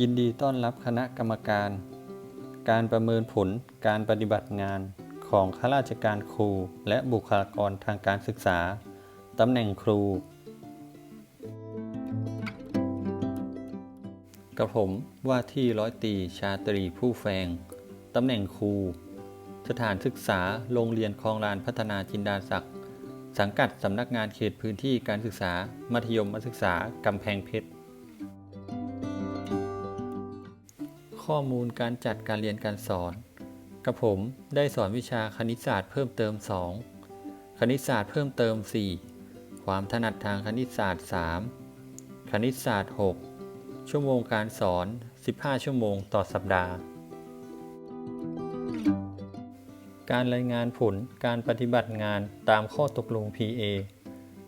ยินดีต้อนรับคณะกรรมการ การประเมินผลการปฏิบัติงานของข้าราชการครูและบุคลากรทางการศึกษา ตำแหน่งครู กระผมว่าที่ร้อยตีชาตรีผู้แฟง ตำแหน่งครู สถานศึกษาโรงเรียนคลองลานพัฒนาจินดาศักดิ์สังกัดสำนักงานเขตพื้นที่การศึกษา มัธยมศึกษากำแพงเพชร ข้อมูลการจัดการเรียนการสอนกระผมได้สอนวิชาคณิตศาสตร์เพิ่มเติม 2 คณิตศาสตร์เพิ่มเติม 4 ความถนัดทางคณิตศาสตร์ 3 คณิตศาสตร์ 6 ชั่วโมงการสอน 15 ชั่วโมงต่อสัปดาห์ การรายงานผลการปฏิบัติงานตามข้อตกลง PA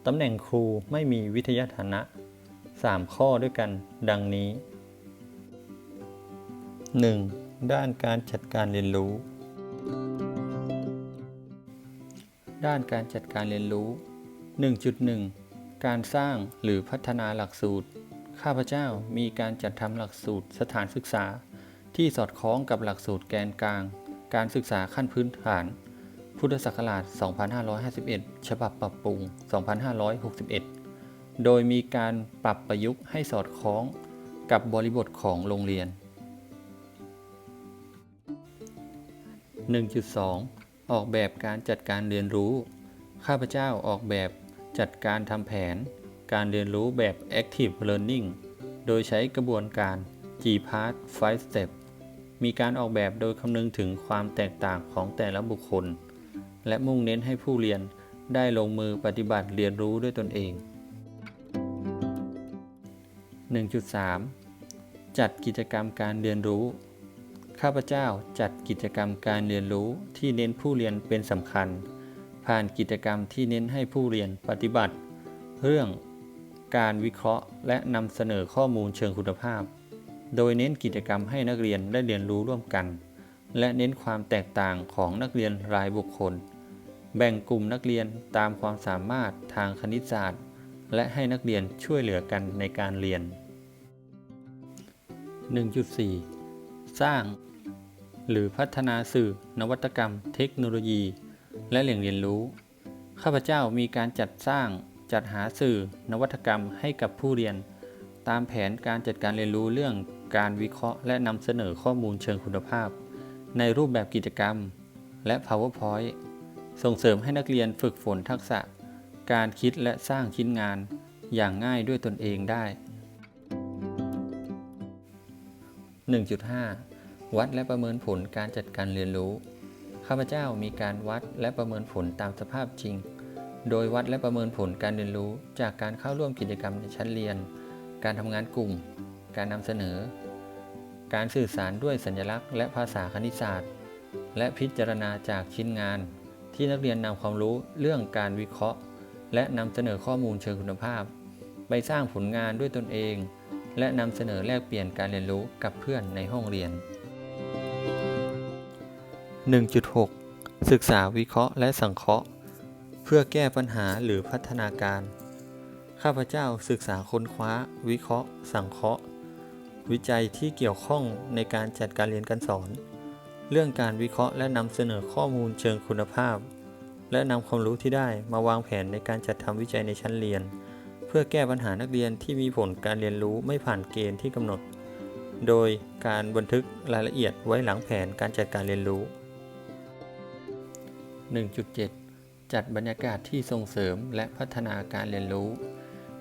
ตำแหน่งครูไม่มีวิทยาฐานะ 3 ข้อด้วยกันดังนี้ 1. ด้านการจัดการเรียนรู้ ด้านการจัดการเรียนรู้ 1.1 การสร้างหรือพัฒนาหลักสูตร ข้าพเจ้ามีการจัดทำหลักสูตรสถานศึกษา ที่สอดคล้องกับหลักสูตรแกนกลาง การศึกษาขั้นพื้นฐาน พุทธศักราช 2551 ฉบับปรับปรุง 2561 โดยมีการปรับประยุกต์ให้สอดคล้องกับบริบทของโรงเรียน 1.2 ออกแบบการจัดการเรียนรู้ ข้าพเจ้าออกแบบจัดการทำแผน การเรียนรู้แบบ Active Learning โดยใช้กระบวนการ G-Part 5 Step มีการออกแบบโดยคำนึงถึงความแตกต่างของแต่ละบุคคล และมุ่งเน้นให้ผู้เรียนได้ลงมือปฏิบัติเรียนรู้ด้วยตนเอง 1.3 จัดกิจกรรมการเรียนรู้ ข้าพเจ้าจัดกิจกรรมการเรียนรู้ที่เน้นผู้เรียนเป็นสำคัญ ผ่านกิจกรรมที่เน้นให้ผู้เรียนปฏิบัติ เรื่องการวิเคราะห์ และนำเสนอข้อมูลเชิงคุณภาพ โดยเน้นกิจกรรมให้นักเรียนได้เรียนรู้ร่วมกัน และเน้นความแตกต่างของนักเรียนรายบุคคล แบ่งกลุ่มนักเรียนตามความสามารถทางคณิตศาสตร์ และให้นักเรียนช่วยเหลือกันในการเรียน 1.4 สร้าง หรือพัฒนาสื่อ นวัตกรรม เทคโนโลยี และแหล่งเรียนรู้ ข้าพเจ้ามีการจัดสร้างจัดหาสื่อ นวัตกรรมให้กับผู้เรียน ตามแผนการจัดการเรียนรู้เรื่องการวิเคราะห์ และนำเสนอข้อมูลเชิงคุณภาพ ในรูปแบบกิจกรรม และ PowerPoint ส่งเสริมให้นักเรียนฝึกฝนทักษะ การคิดและสร้างชิ้นงาน อย่างง่ายด้วยตนเองได้ 1.5 วัดและประเมินผลการจัดการเรียนรู้ ข้าพเจ้ามีการวัดและประเมินผลตามสภาพจริง โดยวัดและประเมินผลการเรียนรู้จากการเข้าร่วมกิจกรรมในชั้นเรียน การทำงานกลุ่ม การนำเสนอ การสื่อสารด้วยสัญลักษณ์และภาษาคณิตศาสตร์ และพิจารณาจากชิ้นงาน ที่นักเรียนนำความรู้เรื่องการวิเคราะห์ และนำเสนอข้อมูลเชิงคุณภาพ ไปสร้างผลงานด้วยตนเอง และนำเสนอแลกเปลี่ยนการเรียนรู้กับเพื่อนในห้องเรียน 1.6 ศึกษาวิเคราะห์และสังเคราะห์ เพื่อแก้ปัญหาหรือพัฒนาการ ข้าพเจ้าศึกษาค้นคว้า วิเคราะห์ สังเคราะห์ วิจัยที่เกี่ยวข้องในการจัดการเรียนการสอน เรื่องการวิเคราะห์และนำเสนอข้อมูลเชิงคุณภาพ และนำความรู้ที่ได้มาวางแผนในการจัดทำวิจัยในชั้นเรียน เพื่อแก้ปัญหานักเรียนที่มีผลการเรียนรู้ไม่ผ่านเกณฑ์ที่กำหนดโดยการบันทึกรายละเอียดไว้หลังแผนการจัดการเรียนรู้ 1.7 จัดบรรยากาศที่ส่งเสริมและพัฒนาการเรียนรู้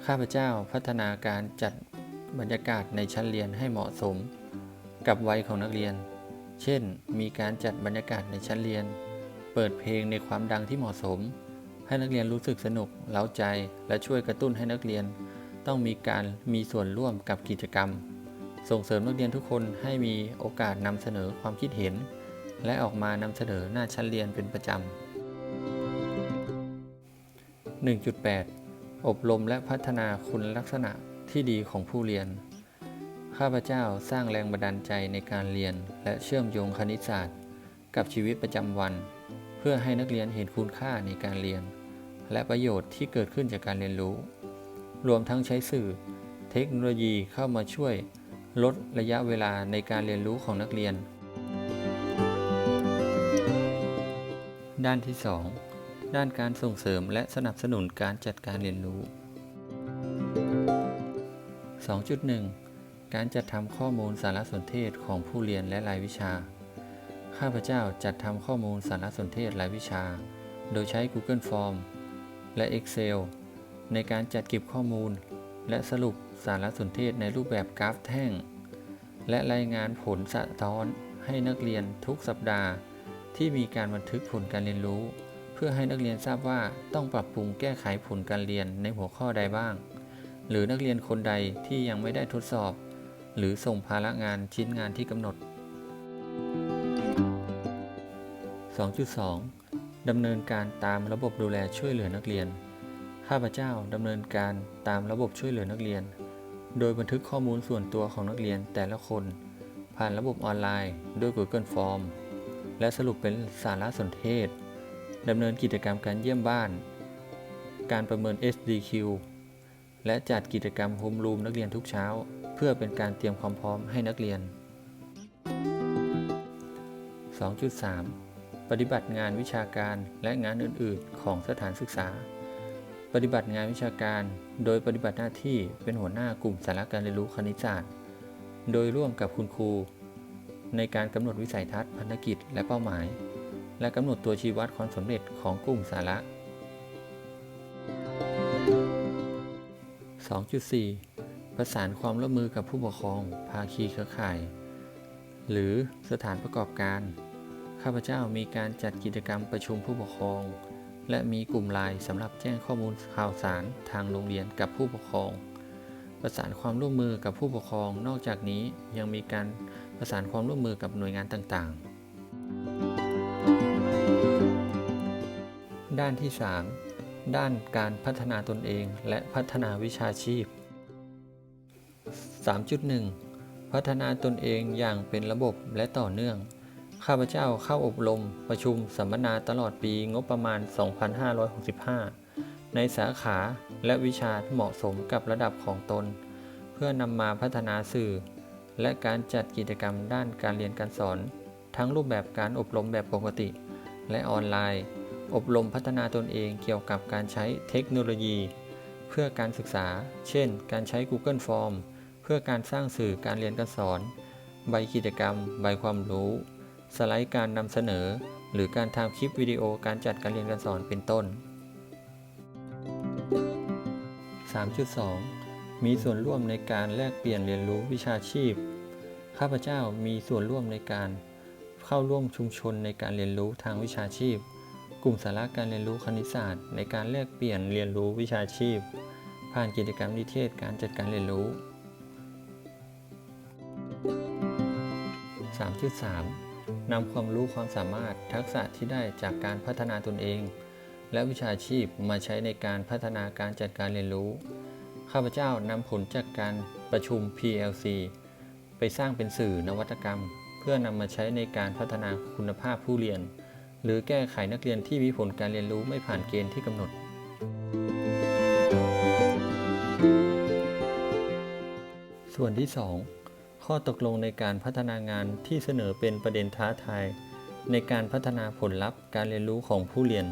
ข้าพเจ้าพัฒนาการจัดบรรยากาศในชั้นเรียนให้เหมาะสม กับวัยของนักเรียน เช่น มีการจัดบรรยากาศในชั้นเรียน เปิดเพลงในความดังที่เหมาะสม ให้นักเรียนรู้สึกสนุกเล้าใจ และช่วยกระตุ้นให้นักเรียน ต้องมีการมีส่วนร่วมกับกิจกรรม ส่งเสริมนักเรียนทุกคนให้มีโอกาสนำเสนอความคิดเห็น และออกมานำเสนอหน้าชั้นเรียนเป็นประจำ 1.8 อบรมและพัฒนาคุณลักษณะที่ดีของผู้เรียน ข้าพเจ้าสร้างแรงบันดาลใจในการเรียนและเชื่อมโยงคณิตศาสตร์ กับชีวิตประจำวัน เพื่อให้นักเรียนเห็นคุณค่าในการเรียน และประโยชน์ที่เกิดขึ้นจากการเรียนรู้ รวมทั้งใช้สื่อ เทคโนโลยีเข้ามาช่วย ลดระยะเวลาในการเรียนรู้ของนักเรียน ด้านที่ 2 ด้านการส่งเสริมและสนับสนุนการจัดการเรียนรู้ 2.1 การจัดทำข้อมูลสารสนเทศของผู้เรียนและรายวิชา ข้าพเจ้าจัดทำข้อมูลสารสนเทศรายวิชา โดยใช้ Google Form และ Excel ในการจัดเก็บข้อมูล และสรุปสารสนเทศในรูปแบบกราฟแท่ง และรายงานผลสะท้อนให้นักเรียนทุกสัปดาห์ ที่มีการบันทึกผลการเรียนรู้ เพื่อให้นักเรียนทราบว่าต้องปรับปรุงแก้ไขผลการเรียนในหัวข้อใดบ้าง หรือนักเรียนคนใดที่ยังไม่ได้ทดสอบ หรือส่งภาระงานชิ้นงานที่กำหนด 2.2 ดำเนินการตามระบบดูแลช่วยเหลือนักเรียน ข้าพเจ้าดำเนินการตามระบบช่วยเหลือนักเรียน โดยบันทึกข้อมูลส่วนตัวของนักเรียนแต่ละคน ผ่านระบบออนไลน์ ด้วย Google Form และสรุปเป็นสารสนเทศ ดำเนินกิจกรรมการเยี่ยมบ้าน การประเมิน SDQ และจัดกิจกรรมโฮมรูมนักเรียนทุกเช้า เพื่อเป็นการเตรียมความพร้อมให้นักเรียน 2.3 ปฏิบัติงานวิชาการและงานอื่น ๆ ของสถานศึกษา ปฏิบัติงานวิชาการ โดยปฏิบัติหน้าที่เป็นหัวหน้ากลุ่มสาระการเรียนรู้คณิตศาสตร์ โดยร่วมกับคุณครู ในการกำหนดวิสัยทัศน์พันธกิจและเป้าหมาย และกำหนดตัวชี้วัดความสำเร็จของกลุ่มสาระ 2.4 ประสานความร่วมมือกับผู้ปกครอง ภาคีเครือข่าย หรือสถานประกอบการ ข้าพเจ้ามีการจัดกิจกรรมประชุมผู้ปกครอง และมีกลุ่มไลน์สำหรับแจ้งข้อมูลข่าวสารทางโรงเรียนกับผู้ปกครอง ประสานความร่วมมือกับผู้ปกครอง นอกจากนี้ยังมีการประสานความร่วมมือกับหน่วยงานต่างๆ ด้านที่ 3 ด้านการพัฒนาตนเองและพัฒนาวิชาชีพ 3.1 พัฒนาตนเองอย่างเป็นระบบและต่อเนื่อง ข้าพเจ้าเข้าอบรม ประชุมสัมมนาตลอดปีงบประมาณ 2565 ในสาขาและวิชาที่เหมาะสมกับระดับของตน เพื่อนำมาพัฒนาสื่อ และการจัดกิจกรรมด้านการเรียนการสอน ทั้งรูปแบบการอบรมแบบปกติ และออนไลน์ อบรมพัฒนาตนเองเกี่ยวกับการใช้เทคโนโลยี เพื่อการศึกษา เช่น การใช้ Google Form เพื่อการสร้างสื่อการเรียนการสอน ใบกิจกรรม ใบความรู้ สไลด์การนำเสนอ หรือการทำคลิปวิดีโอการจัดการเรียนการสอนเป็นต้น 3.2 มีส่วนร่วมในการแลกเปลี่ยนเรียนรู้วิชาชีพ ข้าพเจ้ามีส่วนร่วมในการเข้าร่วมชุมชนในการเรียนรู้ทางวิชาชีพ กลุ่มสาระการเรียนรู้คณิตศาสตร์ ในการแลกเปลี่ยนเรียนรู้วิชาชีพ ผ่านกิจกรรมนิเทศการจัดการเรียนรู้ 3.3 นำความรู้ความสามารถทักษะที่ได้จากการพัฒนาตนเอง และวิชาชีพมาใช้ในการพัฒนาการจัดการเรียนรู้ ข้าพเจ้านำผลจากการประชุม PLC ไปสร้างเป็นสื่อนวัตกรรม เพื่อนำมาใช้ในการพัฒนาคุณภาพผู้เรียน หรือแก้ไขนักเรียนที่มีผลการเรียนรู้ไม่ผ่านเกณฑ์ที่กำหนด ส่วนที่ 2 ข้อตกลงในการพัฒนางานที่เสนอเป็นประเด็นท้าทาย ในการพัฒนาผลลัพธ์การเรียนรู้ของผู้เรียน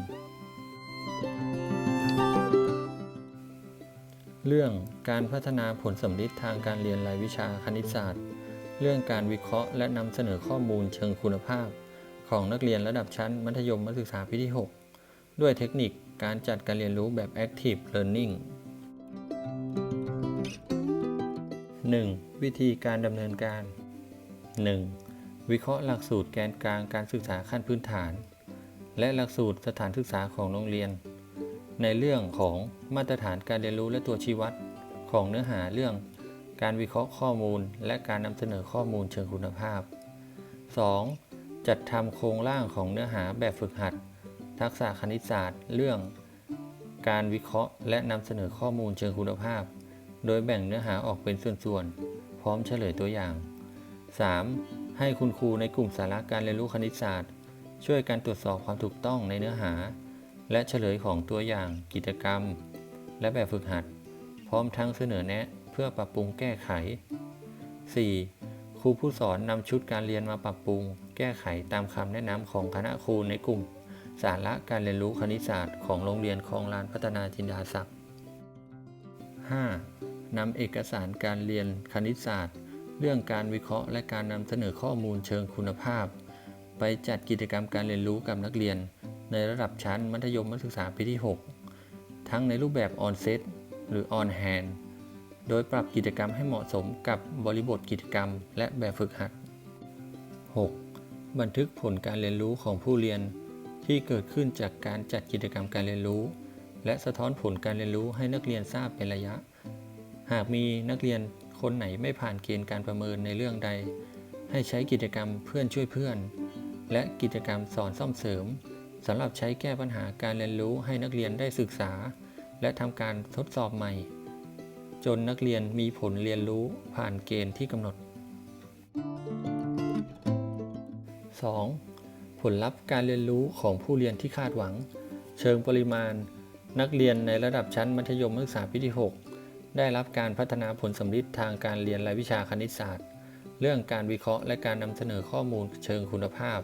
เรื่องการพัฒนาผลสำลิดทางการเรียนรายวิชาคณิตศาสตร์ เรื่องการวิเคราะห์และนำเสนอข้อมูลเชิงคุณภาพ ของนักเรียนระดับชั้นมัธยมศึกษาปีที่ 6 ด้วยเทคนิคการจัดการเรียนรู้แบบ Active Learning 1. วิธีการดำเนินการ 1. วิเคราะห์หลักสูตรแกนกลางการศึกษาขั้นพื้นฐาน และหลักสูตรสถานศึกษาของโรงเรียน ในเรื่องของมาตรฐานการเรียนรู้และตัวชี้วัดของเนื้อหาเรื่องการวิเคราะห์ข้อมูล และการนำเสนอข้อมูลเชิงคุณภาพ 2. จัดทำโครงร่างของเนื้อหาแบบฝึกหัด ทักษะคณิตศาสตร์ เรื่อง การวิเคราะห์ และนำเสนอข้อมูลเชิงคุณภาพ โดยแบ่งเนื้อหาออกเป็นส่วนๆ พร้อมเฉลยตัวอย่าง 3. ให้คุณครูในกลุ่มสาระการเรียนรู้คณิตศาสตร์ ช่วยกันตรวจสอบความถูกต้องในเนื้อหา และเฉลยของตัวอย่างกิจกรรม และแบบฝึกหัด พร้อมทั้งเสนอแนะเพื่อปรับปรุงแก้ไข 4. ครูผู้สอนนำชุดการเรียนมาปรับปรุง แก้ไขตามคำแนะนำของคณะครูในกลุ่ม สาระการเรียนรู้คณิตศาสตร์ของโรงเรียนคลองลานพัฒนาจินดาศักดิ์ 5. นำเอกสารการเรียนคณิตศาสตร์ เรื่องการวิเคราะห์และการนำเสนอข้อมูลเชิงคุณภาพ ไปจัดกิจกรรมการเรียนรู้กับนักเรียน ในระดับชั้นมัธยมศึกษาปีที่ 6 ทั้งในรูปแบบออนเซตหรือออนแฮนโดยปรับกิจกรรมให้เหมาะสมกับบริบทกิจกรรมและแบบฝึกหัด 6. บันทึกผลการเรียนรู้ของผู้เรียนที่เกิดขึ้นจากการจัดกิจกรรมการเรียนรู้ และสะท้อนผลการเรียนรู้ให้นักเรียนทราบเป็นระยะ หากมีนักเรียนคนไหนไม่ผ่านเกณฑ์การประเมินในเรื่องใด ให้ใช้กิจกรรมเพื่อนช่วยเพื่อน และกิจกรรมสอนซ่อมเสริมสำหรับใช้แก้ปัญหาการเรียนรู้ให้นักเรียนได้ศึกษา และทำการทดสอบใหม่ จนนักเรียนมีผลเรียนรู้ผ่านเกณฑ์ที่กำหนด 2. ผลลัพธ์การเรียนรู้ของผู้เรียนที่คาดหวัง เชิงปริมาณ นักเรียนในระดับชั้นมัธยมศึกษาปีที่ 6 ได้รับการพัฒนาผลสำลิดทางการเรียนรายวิชาคณิตศาสตร์ เรื่องการวิเคราะห์และการนำเสนอข้อมูลเชิงคุณภาพ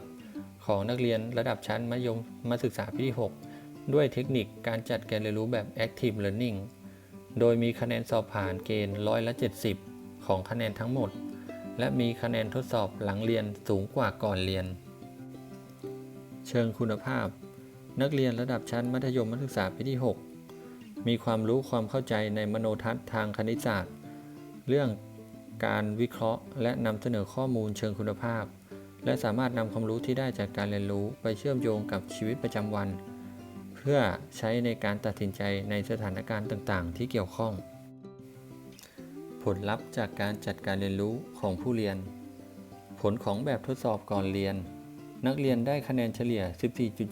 ของนักเรียนระดับชั้นมัธยมมาศึกษาปีที่ 6 ด้วยเทคนิคการจัดการเรียนรู้แบบ Active Learning โดยมีคะแนนสอบผ่านเกณฑ์ร้อยละ 70 ของคะแนนทั้งหมด และมีคะแนนทดสอบหลังเรียนสูงกว่าก่อนเรียน เชิงคุณภาพ นักเรียนระดับชั้นมัธยมศึกษาปีที่ 6 มีความรู้ความเข้าใจในมโนทัศน์ทางคณิตศาสตร์ เรื่องการวิเคราะห์ และนำเสนอข้อมูลเชิงคุณภาพ และสามารถนำความรู้ที่ได้จากการเรียนรู้ไปเชื่อมโยงกับชีวิตประจำวัน เพื่อใช้ในการตัดสินใจในสถานการณ์ต่าง ๆ ที่เกี่ยวข้อง ผลลัพธ์จากการจัดการเรียนรู้ของผู้เรียน ผลของแบบทดสอบก่อนเรียน นักเรียนได้คะแนนเฉลี่ย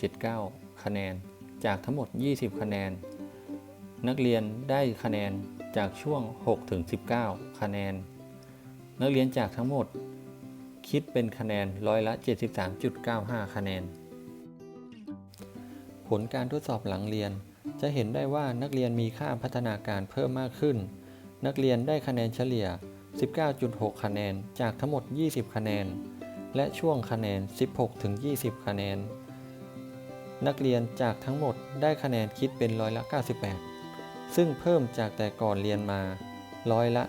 14.79 คะแนน จากทั้งหมด 20 คะแนน นักเรียนได้คะแนนจากช่วง 6-19 คะแนน นักเรียนจากทั้งหมด คิดเป็นคะแนนร้อยละ 73.95 คะแนน ผลการทดสอบหลังเรียน จะเห็นได้ว่านักเรียนมีค่าพัฒนาการเพิ่มมากขึ้น นักเรียนได้คะแนนเฉลี่ย 19.6 คะแนนจากทั้งหมด 20 คะแนน และช่วงคะแนน 16-20 คะแนน นักเรียนจากทั้งหมดได้คะแนนคิดเป็นร้อยละ 98 ซึ่งเพิ่มจากแต่ก่อนเรียนมาร้อยละ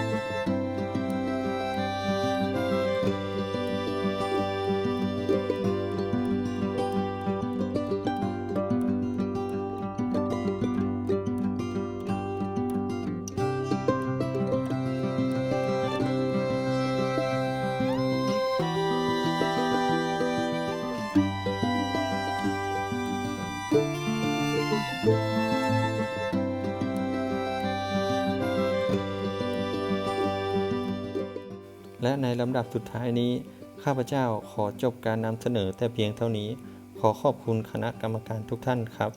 24.05 ลำดับสุดท้ายนี้ ข้าพเจ้าขอจบการนำเสนอแต่เพียงเท่านี้ ขอขอบคุณคณะกรรมการทุกท่านครับ